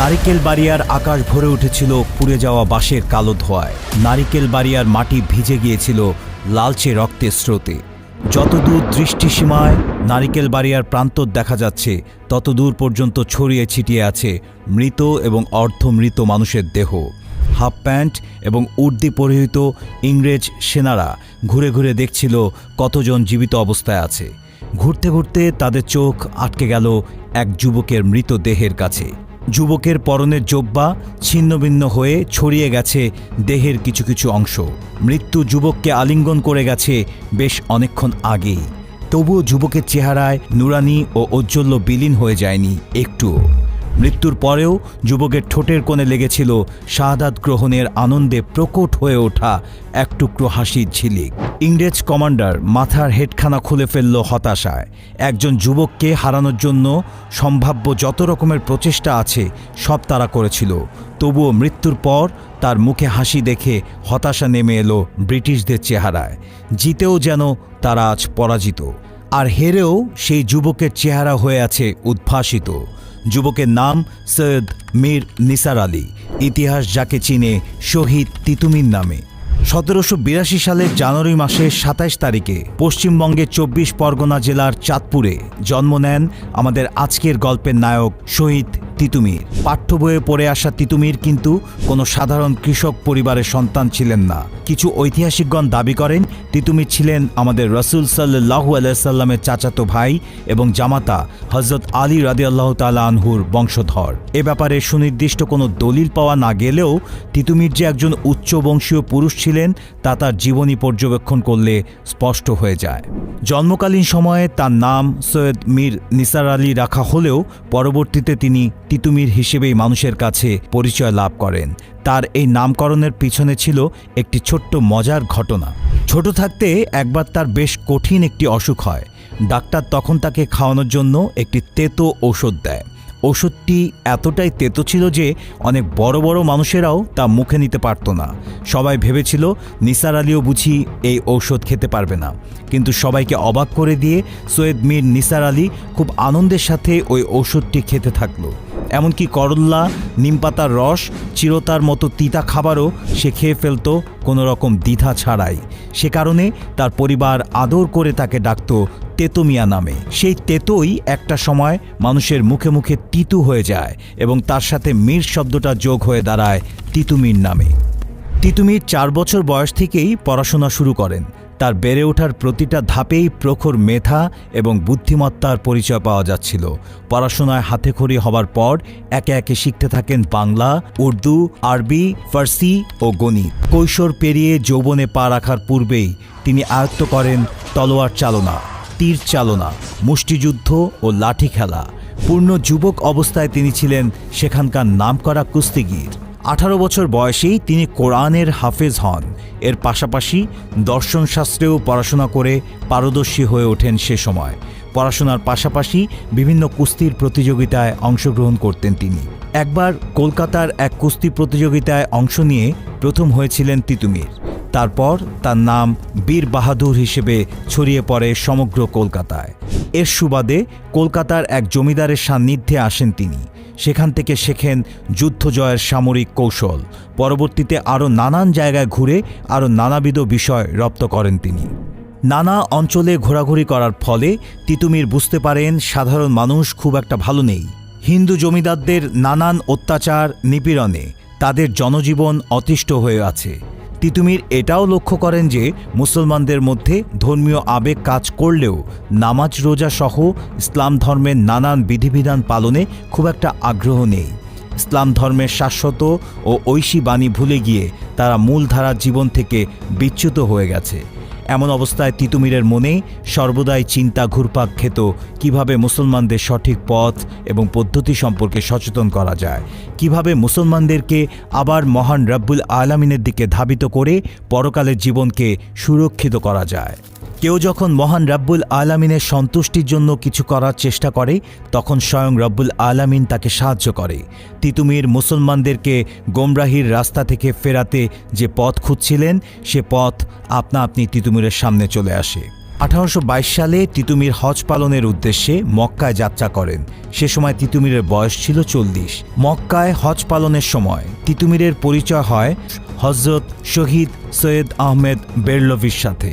নারিকেল বাড়িয়ার আকাশ ভরে উঠেছিল পুড়ে যাওয়া বাঁশের কালো ধোয়ায়। নারিকেল বাড়িয়ার মাটি ভিজে গিয়েছিল লালচে রক্তের স্রোতে। যতদূর দৃষ্টিসীমায় নারিকেল বাড়িয়ার প্রান্তর দেখা যাচ্ছে, ততদূর পর্যন্ত ছড়িয়ে ছিটিয়ে আছে মৃত এবং অর্ধমৃত মানুষের দেহ। হাফ প্যান্ট এবং উর্দি পরিহিত ইংরেজ সেনারা ঘুরে ঘুরে দেখছিল কতজন জীবিত অবস্থায় আছে। ঘুরতে ঘুরতে তাদের চোখ আটকে গেল এক যুবকের মৃতদেহের কাছে। যুবকের পরনের জোব্বা ছিন্নভিন্ন হয়ে ছড়িয়ে গেছে দেহের কিছু কিছু অংশ। মৃত্যু যুবককে আলিঙ্গন করে গেছে বেশ অনেকক্ষণ আগেই। তবুও যুবকের চেহারায় নুরানি ও ঔজ্জ্বল্য বিলীন হয়ে যায়নি, একটুও। মৃত্যুর পরেও যুবকের ঠোঁটের কোণে লেগেছিল শাহাদাত গ্রহণের আনন্দে প্রকট হয়ে ওঠা এক টুকরো হাসির ঝিলিক। ইংরেজ কমান্ডার মাথার হেডখানা খুলে ফেলল হতাশায়। একজন যুবককে হারানোর জন্য সম্ভাব্য যত রকমের প্রচেষ্টা আছে, সব তারা করেছিল। তবুও মৃত্যুর পর তার মুখে হাসি দেখে হতাশা নেমে এলো ব্রিটিশদের চেহারায়। জিতেও যেন তারা আজ পরাজিত। আর হেরেও সেই যুবকের চেহারা হয়ে আছে উদ্ভাসিত। যুবকের নাম সৈয়দ মীর নিসার আলী। ইতিহাস যাকে চিনে শহীদ তিতুমির নামে। সতেরোশো বিরাশি সালের জানুয়ারি মাসের সাতাইশ তারিখে পশ্চিমবঙ্গের চব্বিশ পরগনা জেলার চাঁদপুরে জন্ম নেন আমাদের আজকের গল্পের নায়ক শহীদ তিতুমির। পাঠ্য বইয়ে পড়ে আসা তিতুমির কিন্তু কোনো সাধারণ কৃষক পরিবারের সন্তান ছিলেন না। কিছু ঐতিহাসিকগণ দাবি করেন তিতুমির ছিলেন আমাদের রসুল সাল্লাহু আলাইসাল্লামের চাচাতো ভাই এবং জামাতা হজরত আলী রাদি আল্লাহ তালা আনহুর বংশধর। এ ব্যাপারে সুনির্দিষ্ট কোনো দলিল পাওয়া না গেলেও তিতুমির যে একজন উচ্চবংশীয় পুরুষ ছিলেন, তা তার জীবনী পর্যবেক্ষণ করলে স্পষ্ট হয়ে যায়। জন্মকালীন সময়ে তার নাম সৈয়দ মীর নিসার আলী রাখা হলেও পরবর্তীতে তিনি তিতুমির হিসেবেই মানুষের কাছে পরিচয় লাভ করেন। তার এই নামকরণের পিছনে ছিল একটি ছোট্ট মজার ঘটনা। ছোট থাকতে একবার তার বেশ কঠিন একটি অসুখ হয়। ডাক্তার তখন তাকে খাওয়ানোর জন্য একটি তেতো ঔষধ দেয়। ওষুধটি এতটাই তেতো ছিল যে অনেক বড় বড় মানুষেরাও তা মুখে নিতে পারত না। সবাই ভেবেছিল, নিসার আলীও বুঝি এই ঔষধ খেতে পারবে না। কিন্তু সবাইকে অবাক করে দিয়ে সৈয়দ মীর নিসার আলী খুব আনন্দের সাথে ওই ওষুধটি খেতে থাকল। এমনকি করল্লা নিমপাতার রস, চিরতার মতো তিতা খাবারও সে খেয়ে ফেলত কোনো রকম দ্বিধা ছাড়াই। সে কারণে তার পরিবার আদর করে তাকে ডাকত তেতোমিয়া নামে। সেই তেতোই একটা সময় মানুষের মুখে মুখে তিতু হয়ে যায় এবং তার সাথে মীর শব্দটা যোগ হয়ে দাঁড়ায় তিতুমির নামে। তিতুমির চার বছর বয়স থেকেই পড়াশোনা শুরু করেন। তার বেড়ে ওঠার প্রতিটা ধাপেই প্রখর মেধা এবং বুদ্ধিমত্তার পরিচয় পাওয়া যাচ্ছিল। পড়াশোনায় হাতেখড়ি হবার পর একে একে শিখতে থাকেন বাংলা, উর্দু, আরবি, ফার্সি ও গণিত। কৈশোর পেরিয়ে যৌবনে পা রাখার পূর্বেই তিনি আয়ত্ত করেন তলোয়ার চালনা। তীর চালনা, মুষ্টিযুদ্ধ ও লাঠি খেলা। পূর্ণ যুবক অবস্থায় তিনি ছিলেন সেখানকার নামকরা কুস্তিগির। আঠারো বছর বয়সেই তিনি কোরআনের হাফেজ হন। এর পাশাপাশি দর্শনশাস্ত্রেও পড়াশোনা করে পারদর্শী হয়ে ওঠেন সে সময়। পড়াশোনার পাশাপাশি বিভিন্ন কুস্তির প্রতিযোগিতায় অংশগ্রহণ করতেন তিনি। একবার কলকাতার এক কুস্তি প্রতিযোগিতায় অংশ নিয়ে প্রথম হয়েছিলেন তিতুমির। তারপর তার নাম বীর বাহাদুর হিসেবে ছড়িয়ে পড়ে সমগ্র কলকাতায়। এর সুবাদে কলকাতার এক জমিদারের সান্নিধ্যে আসেন তিনি। সেখান থেকে শেখেন যুদ্ধ জয়ের সামরিক কৌশল। পরবর্তীতে আরও নানান জায়গায় ঘুরে আরও নানাবিধ বিষয় রপ্ত করেন তিনি। নানা অঞ্চলে ঘোরাঘুরি করার ফলে তিতুমির বুঝতে পারেন, সাধারণ মানুষ খুব একটা ভালো নেই। হিন্দু জমিদারদের নানান অত্যাচার, নিপীড়নে তাদের জনজীবন অতিষ্ঠ হয়ে আছে। তিতুমির এটাও লক্ষ্য করেন যে মুসলমানদের মধ্যে ধর্মীয় আবেগ কাজ করলেও নামাজ, রোজা সহ ইসলাম ধর্মের নানান বিধিবিধান পালনে খুব একটা আগ্রহ নেই। ইসলাম ধর্মের শাশ্বত ও ঐশী বাণী ভুলে গিয়ে তারা মূলধারার জীবন থেকে বিচ্যুত হয়ে গেছে। এমন অবস্থায় তিতুমিরের মনে সর্বদাই চিন্তা ঘুরপাক খেত কীভাবে মুসলমানদের সঠিক পথ এবং পদ্ধতি সম্পর্কে সচেতন করা যায়। কীভাবে মুসলমানদেরকে আবার মহান রব্বুল আলামিনের দিকে ধাবিত করে পরকালের জীবনকে সুরক্ষিত করা যায়। কেউ যখন মহান রাব্বুল আলামিনের সন্তুষ্টির জন্য কিছু করার চেষ্টা করে, তখন স্বয়ং রব্বুল আলামিন তাকে সাহায্য করে। তিতুমির মুসলমানদেরকে গোমরাহির রাস্তা থেকে ফেরাতে যে পথ খুঁজছিলেন, সে পথ আপনা আপনি তিতুমিরের সামনে চলে আসে। আঠারোশো বাইশ সালে তিতুমির হজ পালনের উদ্দেশ্যে মক্কায় যাত্রা করেন। সে সময় তিতুমিরের বয়স ছিল চল্লিশ। মক্কায় হজ পালনের সময় তিতুমিরের পরিচয় হয় হজরত শহীদ সৈয়দ আহমেদ বেরলভির সাথে।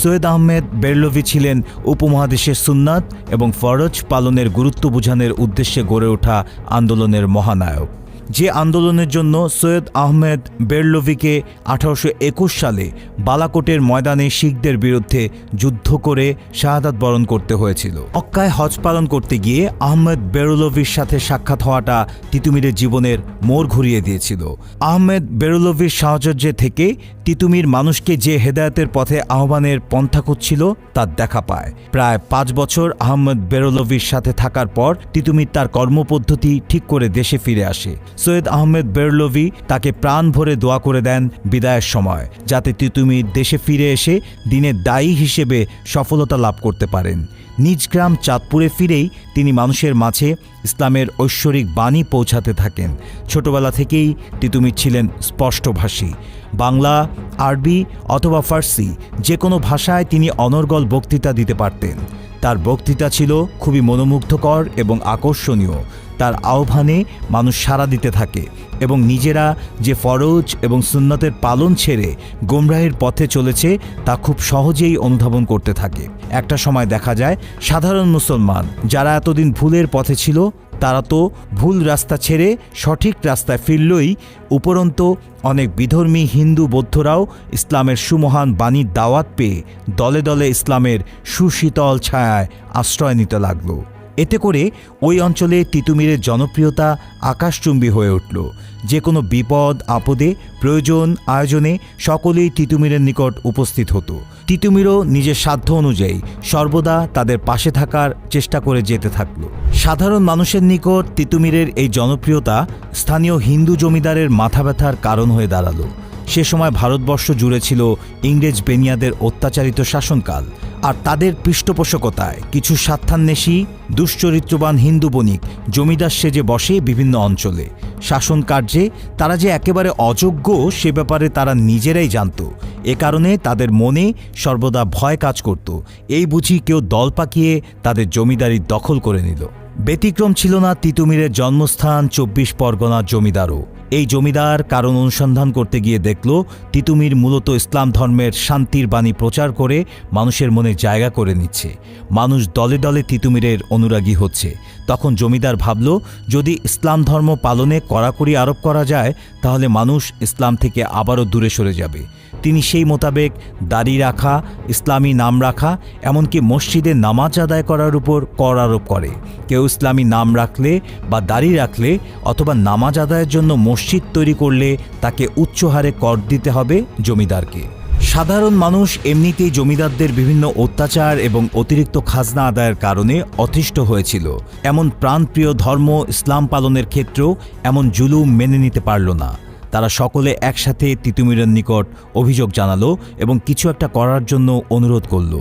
সৈয়দ আহমেদ বেরলভি ছিলেন উপমহাদেশের সুন্নাত এবং ফরজ পালনের গুরুত্ব বোঝানোর উদ্দেশ্যে গড়ে ওঠা আন্দোলনের মহানায়ক। যে আন্দোলনের জন্য সৈয়দ আহমেদ বেরলভিকে আঠারোশো একুশ সালে বালাকোটের ময়দানে শিখদের বিরুদ্ধে যুদ্ধ করে শাহাদাত বরণ করতে হয়েছিল। মক্কায় হজ পালন করতে গিয়ে আহমেদ বেরুলভির সাথে সাক্ষাৎ হওয়াটা তিতুমিরের জীবনের মোড় ঘুরিয়ে দিয়েছিল। আহমেদ বেরুলভির সাহচর্যে থেকে তিতুমির মানুষকে যে হেদায়তের পথে আহ্বানের পন্থা খুঁজছিল তার দেখা পায়। প্রায় পাঁচ বছর আহমেদ বেরোলভির সাথে থাকার পর তিতুমির তার কর্মপদ্ধতি ঠিক করে দেশে ফিরে আসে। সৈয়দ আহমেদ বেরলভি তাকে প্রাণ ভরে দোয়া করে দেন বিদায়ের সময়, যাতে তিতুমির দেশে ফিরে এসে দিনের দায়ী হিসেবে সফলতা লাভ করতে পারেন। নিজ গ্রাম চাঁদপুরে ফিরেই তিনি মানুষের মাঝে ইসলামের ঐশ্বরিক বাণী পৌঁছাতে থাকেন। ছোটবেলা থেকেই তিতুমির ছিলেন স্পষ্টভাষী। বাংলা, আরবি অথবা ফার্সি যে কোনো ভাষায় তিনি অনর্গল বক্তৃতা দিতে পারতেন। তার বক্তৃতা ছিল খুবই মনোমুগ্ধকর এবং আকর্ষণীয়। তার আহ্বানে মানুষ সাড়া দিতে থাকে এবং নিজেরা যে ফরজ এবং সুন্নতের পালন ছেড়ে গোমরাহের পথে চলেছে তা খুব সহজেই অনুধাবন করতে থাকে। একটা সময় দেখা যায়, সাধারণ মুসলমান যারা এতদিন ভুলের পথে ছিল, তারা তো ভুল রাস্তা ছেড়ে সঠিক রাস্তায় ফিরলই, উপরন্ত অনেক বিধর্মী হিন্দু বৌদ্ধরাও ইসলামের সুমহান বাণীর দাওয়াত পেয়ে দলে দলে ইসলামের সুশীতল ছায়ায় আশ্রয় নিতে লাগল। এতে করে ওই অঞ্চলে তিতুমিরের জনপ্রিয়তা আকাশচুম্বী হয়ে উঠল। যে কোনো বিপদ, আপদে, প্রয়োজন, আয়োজনে সকলেই তিতুমিরের নিকট উপস্থিত হতো। তিতুমিরও নিজের সাধ্য অনুযায়ী সর্বদা তাদের পাশে থাকার চেষ্টা করে যেতে থাকল। সাধারণ মানুষের নিকট তিতুমিরের এই জনপ্রিয়তা স্থানীয় হিন্দু জমিদারের মাথা ব্যথার কারণ হয়ে দাঁড়াল। সে সময় ভারতবর্ষ জুড়ে ছিল ইংরেজ বেনিয়াদের অত্যাচারিত শাসনকাল। আর তাদের পৃষ্ঠপোষকতায় কিছু স্বার্থান্বেষী, দুশ্চরিত্রবান হিন্দু বণিক জমিদার সেজে বসে বিভিন্ন অঞ্চলে। শাসন কার্যে তারা যে একেবারে অযোগ্য সে ব্যাপারে তারা নিজেরাই জানত। এ কারণে তাদের মনে সর্বদা ভয় কাজ করত। এই বুঝি কেউ দল পাকিয়ে তাদের জমিদারি দখল করে নিল। ব্যতিক্রম ছিল না তিতুমিরের জন্মস্থান চব্বিশ পরগনার জমিদারও। এই জমিদার কারণ অনুসন্ধান করতে গিয়ে দেখল, তিতুমির মূলত ইসলাম ধর্মের শান্তির বাণী প্রচার করে মানুষের মনে জায়গা করে নিচ্ছে। মানুষ দলে দলে তিতুমিরের অনুরাগী হচ্ছে। তখন জমিদার ভাবল, যদি ইসলাম ধর্ম পালনে কড়াকড়ি আরোপ করা যায়, তাহলে মানুষ ইসলাম থেকে আবারও দূরে সরে যাবে। তিনি সেই মোতাবেক দাড়ি রাখা, ইসলামী নাম রাখা, এমনকি মসজিদে নামাজ আদায় করার উপর কর আরোপ করে। কেউ ইসলামী নাম রাখলে বা দাড়ি রাখলে অথবা নামাজ আদায়ের জন্য মসজিদ তৈরি করলে তাকে উচ্চ হারে কর দিতে হবে জমিদারকে। সাধারণ মানুষ এমনিতেই জমিদারদের বিভিন্ন অত্যাচার এবং অতিরিক্ত খাজনা আদায়ের কারণে অতিষ্ঠ হয়েছিল। এমন প্রাণপ্রিয় ধর্ম ইসলাম পালনের ক্ষেত্রেও এমন জুলুম মেনে নিতে পারল না। তারা সকলে একসাথে তিতুমিরের নিকট অভিযোগ জানালো এবং কিছু একটা করার জন্য অনুরোধ করল।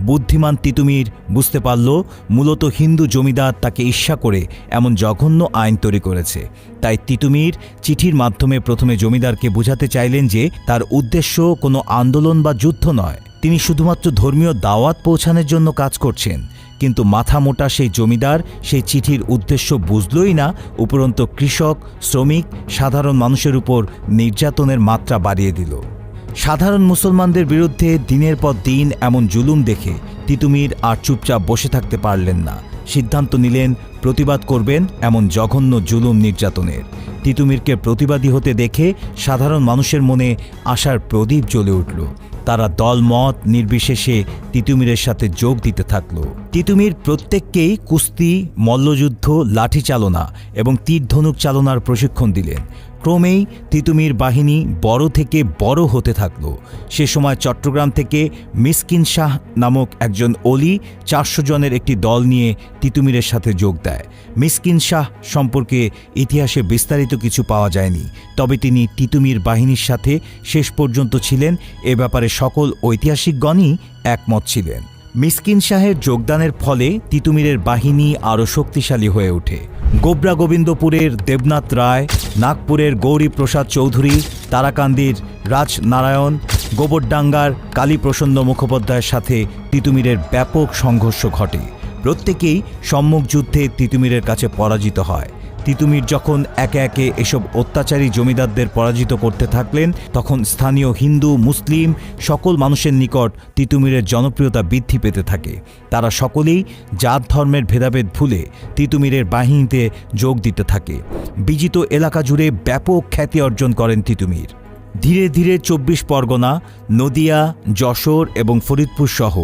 বুদ্ধিমান তিতুমির বুঝতে পারল, মূলত হিন্দু জমিদার তাকে ঈর্ষা করে এমন জঘন্য আইন তৈরি করেছে। তাই তিতুমির চিঠির মাধ্যমে প্রথমে জমিদারকে বোঝাতে চাইলেন যে তার উদ্দেশ্য কোনো আন্দোলন বা যুদ্ধ নয়। তিনি শুধুমাত্র ধর্মীয় দাওয়াত পৌঁছানোর জন্য কাজ করছেন। কিন্তু মাথা মোটা সেই জমিদার, সেই চিঠির উদ্দেশ্য বুঝলই না, উপরন্ত কৃষক, শ্রমিক, সাধারণ মানুষের উপর নির্যাতনের মাত্রা বাড়িয়ে দিল। সাধারণ মুসলমানদের বিরুদ্ধে দিনের পর দিন এমন জুলুম দেখে তিতুমির আর চুপচাপ বসে থাকতে পারলেন না। সিদ্ধান্ত নিলেন, প্রতিবাদ করবেন এমন জঘন্য জুলুম নির্যাতনের। তিতুমিরকে প্রতিবাদী হতে দেখে সাধারণ মানুষের মনে আশার প্রদীপ জ্বলে উঠল। তারা দলমত, নির্বিশেষে তিতুমিরের সাথে যোগ দিতে থাকল। তিতুমির প্রত্যেককেই কুস্তি, মল্লযুদ্ধ লাঠি চালনা এবং তীর ধনুক চালনার প্রশিক্ষণ দিলেন। ক্রমেই তিতুমির বাহিনী বড় থেকে বড় হতে থাকল। সে সময় চট্টগ্রাম থেকে মিসকিন শাহ নামক একজন অলি চারশো জনের একটি দল নিয়ে তিতুমিরের সাথে যোগ দেয়। মিসকিন শাহ সম্পর্কে ইতিহাসে বিস্তারিত কিছু পাওয়া যায়নি, তবে তিনি তিতুমির বাহিনীর সাথে শেষ পর্যন্ত ছিলেন। এ ব্যাপারে সকল ঐতিহাসিকগণই একমত ছিলেন। মিসকিন শাহের যোগদানের ফলে তিতুমিরের বাহিনী আরও শক্তিশালী হয়ে ওঠে। গোবরা গোবিন্দপুরের দেবনাথ রায়, নাগপুরের গৌরীপ্রসাদ চৌধুরী, তারাকান্দির রাজনারায়ণ, গোবরডাঙ্গার কালীপ্রসন্ন মুখোপাধ্যায়ের সাথে তিতুমিরের ব্যাপক সংঘর্ষ ঘটে। প্রত্যেকেই সম্মুখ যুদ্ধে তিতুমিরের কাছে পরাজিত হয়। তিতুমির যখন একে একে এসব অত্যাচারী জমিদারদের পরাজিত করতে থাকলেন, তখন স্থানীয় হিন্দু, মুসলিম, সকল মানুষের নিকট তিতুমিরের জনপ্রিয়তা বৃদ্ধি পেতে থাকে। তারা সকলেই জাত ধর্মের ভেদাভেদ ভুলে তিতুমিরের বাহিনীতে যোগ দিতে থাকে। বিজিত এলাকা জুড়ে ব্যাপক খ্যাতি অর্জন করেন তিতুমির। ধীরে ধীরে চব্বিশ পরগনা, নদিয়া, যশোর এবং ফরিদপুর সহ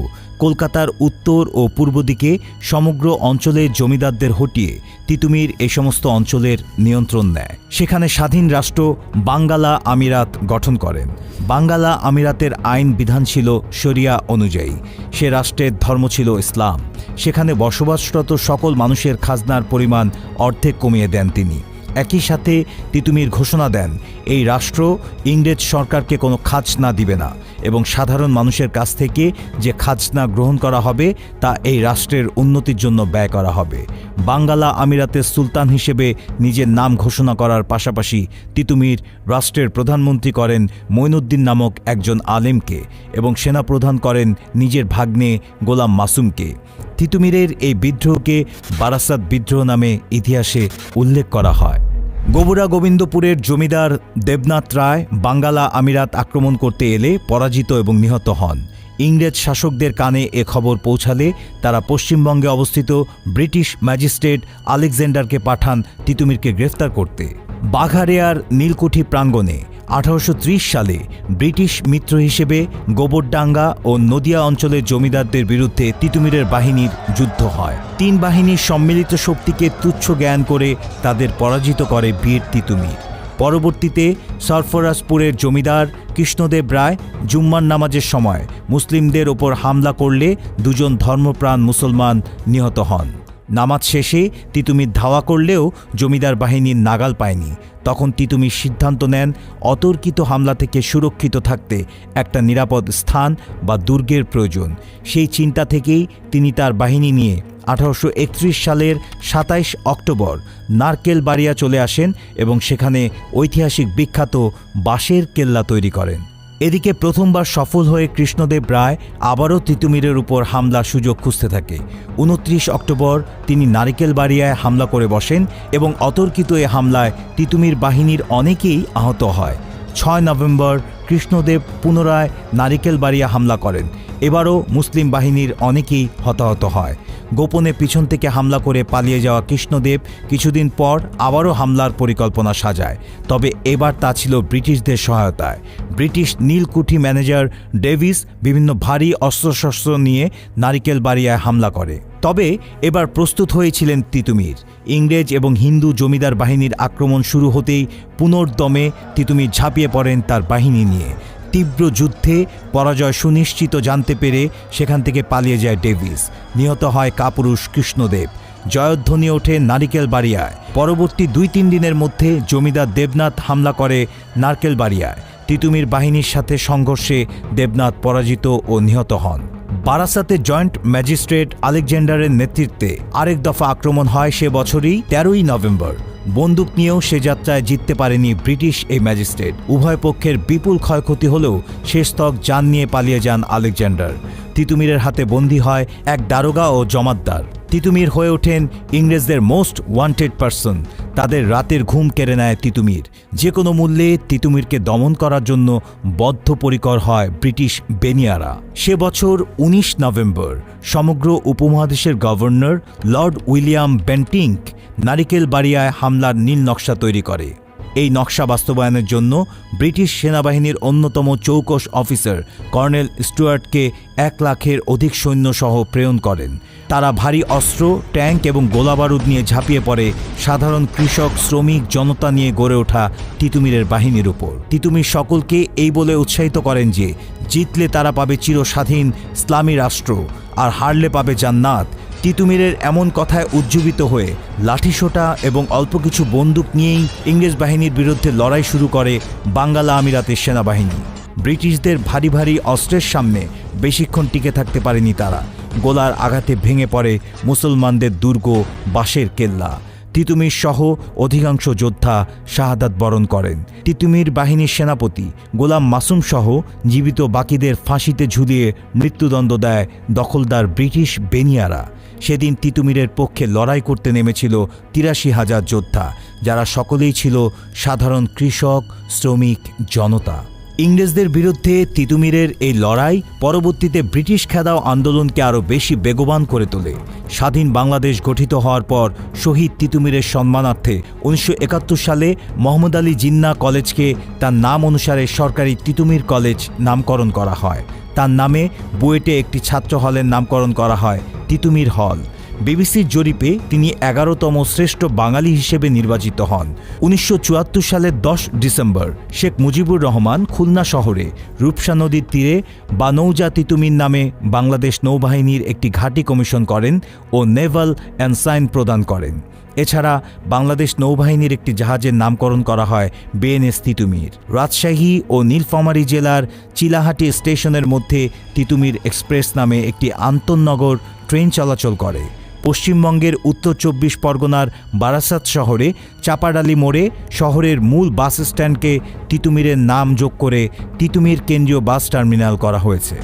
কলকাতার উত্তর ও পূর্ব দিকে সমগ্র অঞ্চলের জমিদারদের হটিয়ে তিতুমির এই সমস্ত অঞ্চলের নিয়ন্ত্রণ নেয়। সেখানে স্বাধীন রাষ্ট্র বাঙ্গালা আমিরাত গঠন করেন। বাঙ্গালা আমিরাতের আইন বিধান ছিল শরিয়া অনুযায়ী। সে রাষ্ট্রের ধর্ম ছিল ইসলাম। সেখানে বসবাসরত সকল মানুষের খাজনার পরিমাণ অর্ধেক কমিয়ে দেন তিনি। একই সাথে তিতুমির ঘোষণা দেন, এই রাষ্ট্র ইংরেজ সরকারকে কোনো খাজনা দিবে না। এবং সাধারণ মানুষের কাছ থেকে যে খাজনা গ্রহণ করা হবে, তা এই রাষ্ট্রের উন্নতির জন্য ব্যয় করা হবে। বাঙ্গালা আমিরাতের সুলতান হিসেবে নিজের নাম ঘোষণা করার পাশাপাশি তিতুমির রাষ্ট্রের প্রধানমন্ত্রী করেন মঈনুদ্দিন নামক একজন আলেমকে এবং সেনাপ্রধান করেন নিজের ভাগ্নে গোলাম মাসুমকে। তিতুমিরের এই বিদ্রোহকে বারাসাত বিদ্রোহ নামে ইতিহাসে উল্লেখ করা হয়। গোবরা গোবিন্দপুরের জমিদার দেবনাথ রায় বাঙ্গালা আমিরাত আক্রমণ করতে এলে পরাজিত এবং নিহত হন। ইংরেজ শাসকদের কানে এ খবর পৌঁছালে তারা পশ্চিমবঙ্গে অবস্থিত ব্রিটিশ ম্যাজিস্ট্রেট আলেকজান্ডারকে পাঠান তিতুমিরকে গ্রেফতার করতে। বাঘারেয়ার নীলকুঠি প্রাঙ্গণে আঠারোশো ত্রিশ সালে ব্রিটিশ মিত্র হিসেবে গোবরডাঙ্গা ও নদিয়া অঞ্চলের জমিদারদের বিরুদ্ধে তিতুমিরের বাহিনীর যুদ্ধ হয়। তিন বাহিনীর সম্মিলিত শক্তিকে তুচ্ছ জ্ঞান করে তাদের পরাজিত করে বীর তিতুমির। পরবর্তীতে সরফরাজপুরের জমিদার কৃষ্ণদেব রায় জুম্মার নামাজের সময় মুসলিমদের ওপর হামলা করলে দুজন ধর্মপ্রাণ মুসলমান নিহত হন। নামাজ শেষে তিতুমির ধাওয়া করলেও জমিদার বাহিনীর নাগাল পায়নি। তখন তিতুমির সিদ্ধান্ত নেন অতর্কিত হামলা থেকে সুরক্ষিত থাকতে একটা নিরাপদ স্থান বা দুর্গের প্রয়োজন। সেই চিন্তা থেকেই তিনি তার বাহিনী নিয়ে আঠারোশো একত্রিশ সালের সাতাইশ অক্টোবর নারকেল বাড়িয়া চলে আসেন এবং সেখানে ঐতিহাসিক বিখ্যাত বাঁশের কেল্লা তৈরি করেন। এদিকে প্রথমবার সফল হয়ে কৃষ্ণদেব রায় আবারও তিতুমিরের উপর হামলার সুযোগ খুঁজতে থাকে। উনত্রিশ অক্টোবর তিনি নারিকেল বাড়িয়ায় হামলা করে বসেন এবং অতর্কিত এ হামলায় তিতুমির বাহিনীর অনেকেই আহত হয়। ছয় নভেম্বর কৃষ্ণদেব পুনরায় নারিকেল বাড়িয়া হামলা করেন। এবারও মুসলিম বাহিনীর অনেকেই হতাহত হয়। গোপনে পিছন থেকে হামলা করে পালিয়ে যাওয়া কৃষ্ণদেব কিছুদিন পর আবারও হামলার পরিকল্পনা সাজায়। তবে এবার তা ছিল ব্রিটিশদের সহায়তায়। ব্রিটিশ নীলকুঠি ম্যানেজার ডেভিস বিভিন্ন ভারী অস্ত্রশস্ত্র নিয়ে নারিকেল বাড়িয়ায় হামলা করে। তবে এবার প্রস্তুত হয়েছিলেন তিতুমির। ইংরেজ এবং হিন্দু জমিদার বাহিনীর আক্রমণ শুরু হতেই পুনর্দমে তিতুমির ঝাঁপিয়ে পড়েন তার বাহিনী নিয়ে। তীব্র যুদ্ধে পরাজয় সুনিশ্চিত জানতে পেরে সেখান থেকে পালিয়ে যায় ডেভিস। নিহত হয় কাপুরুষ কৃষ্ণদেব। জয়ধ্বনি ওঠে নারিকেল বাড়িয়ায় পরবর্তী দুই তিন দিনের মধ্যে জমিদার দেবনাথ হামলা করে নারকেল বাড়িয়ায় তিতুমির বাহিনীর সাথে সংঘর্ষে দেবনাথ পরাজিত ও নিহত হন। বারাসাতে জয়েন্ট ম্যাজিস্ট্রেট আলেকজান্ডারের নেতৃত্বে আরেক দফা আক্রমণ হয় সে বছরই তেরোই নভেম্বর। বন্দুক নিয়েও সে যাত্রায় জিততে পারেনি ব্রিটিশ এই ম্যাজিস্ট্রেট। উভয় পক্ষের বিপুল ক্ষয়ক্ষতি হলেও শেষতক যান নিয়ে পালিয়ে যান আলেকজান্ডার। তিতুমিরের হাতে বন্দী হয় এক দারোগা ও জমাদ্দার তিতুমির হয়ে ওঠেন ইংরেজদের মোস্ট ওয়ান্টেড পারসন। তাদের রাতের ঘুম কেড়ে নেয় তিতুমির। যে কোনো মূল্যে তিতুমিরকে দমন করার জন্য বদ্ধপরিকর হয় ব্রিটিশ বেনিয়ারা। সে বছর ১৯ নভেম্বর, সমগ্র উপমহাদেশের গভর্নর লর্ড উইলিয়াম বেন্টিঙ্ক নারিকেল বাড়িয়ায় হামলার নীল নকশা তৈরি করে। এই নকশা বাস্তবায়নের জন্য ব্রিটিশ সেনাবাহিনীর অন্যতম চৌকস অফিসার কর্নেল স্টুয়ার্টকে এক লাখের অধিক সৈন্যসহ প্রেরণ করেন। তারা ভারী অস্ত্র, ট্যাঙ্ক এবং গোলাবারুদ নিয়ে ঝাঁপিয়ে পড়ে সাধারণ কৃষক, শ্রমিক, জনতা নিয়ে গড়ে ওঠা তিতুমিরের বাহিনীর উপর। তিতুমির সকলকে এই বলে উৎসাহিত করেন যে, জিতলে তারা পাবে চিরস্বাধীন ইসলামী রাষ্ট্র, আর হারলে পাবে জান্নাত। তিতুমিরের এমন কথায় উজ্জীবিত হয়ে লাঠিসোঁটা এবং অল্প কিছু বন্দুক নিয়েই ইংরেজ বাহিনীর বিরুদ্ধে লড়াই শুরু করে বাঙ্গালা আমিরাতের সেনাবাহিনী। ব্রিটিশদের ভারী ভারী অস্ত্রের সামনে বেশিক্ষণ টিকে থাকতে পারেনি তারা। গোলার আঘাতে ভেঙে পড়ে মুসলমানদের দুর্গ, বাঁশের কেল্লা। তিতুমির সহ অধিকাংশ যোদ্ধা শাহাদাত বরণ করেন। তিতুমির বাহিনীর সেনাপতি গোলাম মাসুম সহ জীবিত বাকিদের ফাঁসিতে ঝুলিয়ে মৃত্যুদণ্ড দেয় দখলদার ব্রিটিশ বেনিয়ারা। সেদিন তিতুমিরের পক্ষে লড়াই করতে নেমেছিল তিরাশি হাজার যোদ্ধা, যারা সকলেই ছিল সাধারণ কৃষক, শ্রমিক, জনতা। ইংরেজদের বিরুদ্ধে তিতুমিরের এই লড়াই পরবর্তীতে ব্রিটিশ খেদাও আন্দোলনকে আরও বেশি বেগবান করে তোলে। স্বাধীন বাংলাদেশ গঠিত হওয়ার পর শহীদ তিতুমিরের সম্মানার্থে উনিশশো একাত্তর সালে মোহাম্মদ আলী জিন্না কলেজকে তার নাম অনুসারে সরকারি তিতুমির কলেজ নামকরণ করা হয়। তার নামে বুয়েটে একটি ছাত্র হলের নামকরণ করা হয়। তিতুমির হন বিবিসির জরিপে তিনি এগারোতম শ্রেষ্ঠ বাঙালি হিসেবে নির্বাচিত হন। উনিশশো চুয়াত্তর সালের দশ ডিসেম্বর শেখ মুজিবুর রহমান খুলনা শহরে রূপসা নদীর তীরে বানৌজা তিতুমির নামে বাংলাদেশ নৌবাহিনীর একটি ঘাঁটি কমিশন করেন ও নেভাল অ্যানসাইন প্রদান করেন। এছাড়া বাংলাদেশ নৌবাহিনীর একটি জাহাজের নামকরণ করা হয় বিএনএস তিতুমির। রাজশাহী ও নীলফামারী জেলার চিলাহাটি স্টেশনের মধ্যে তিতুমির এক্সপ্রেস নামে একটি আন্তঃনগর ট্রেন চলাচল করে। পশ্চিমবঙ্গের উত্তর চব্বিশ পরগনার বারাসাত শহরে চাপাডালি মোড়ে শহরের মূল বাস স্ট্যান্ডকে তিতুমিরের নাম যোগ করে তিতুমির কেন্দ্রীয় বাস টার্মিনাল করা হয়েছে।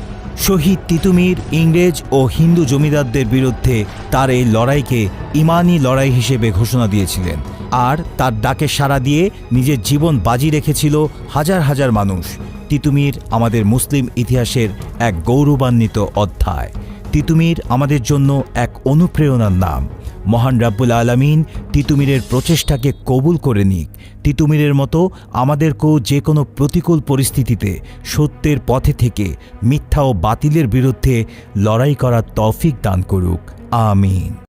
শহীদ তিতুমির, ইংরেজ ও হিন্দু জমিদারদের বিরুদ্ধে তার এই লড়াইকে ইমানি লড়াই হিসেবে ঘোষণা দিয়েছিলেন। আর তার ডাকে সাড়া দিয়ে নিজের জীবন বাজি রেখেছিল হাজার হাজার মানুষ। তিতুমির আমাদের মুসলিম ইতিহাসের এক গৌরবান্বিত অধ্যায়। তিতুমির আমাদের জন্য এক অনুপ্রেরণার নাম। মহান রাব্বুল আলামিন তিতুমিরের প্রচেষ্টাকে কবুল করে নিক। তিতুমিরের মতো আমাদেরকেও যে কোনো প্রতিকূল পরিস্থিতিতে সত্যের পথে থেকে মিথ্যা ও বাতিলের বিরুদ্ধে লড়াই করার তৌফিক দান করুক। আমিন।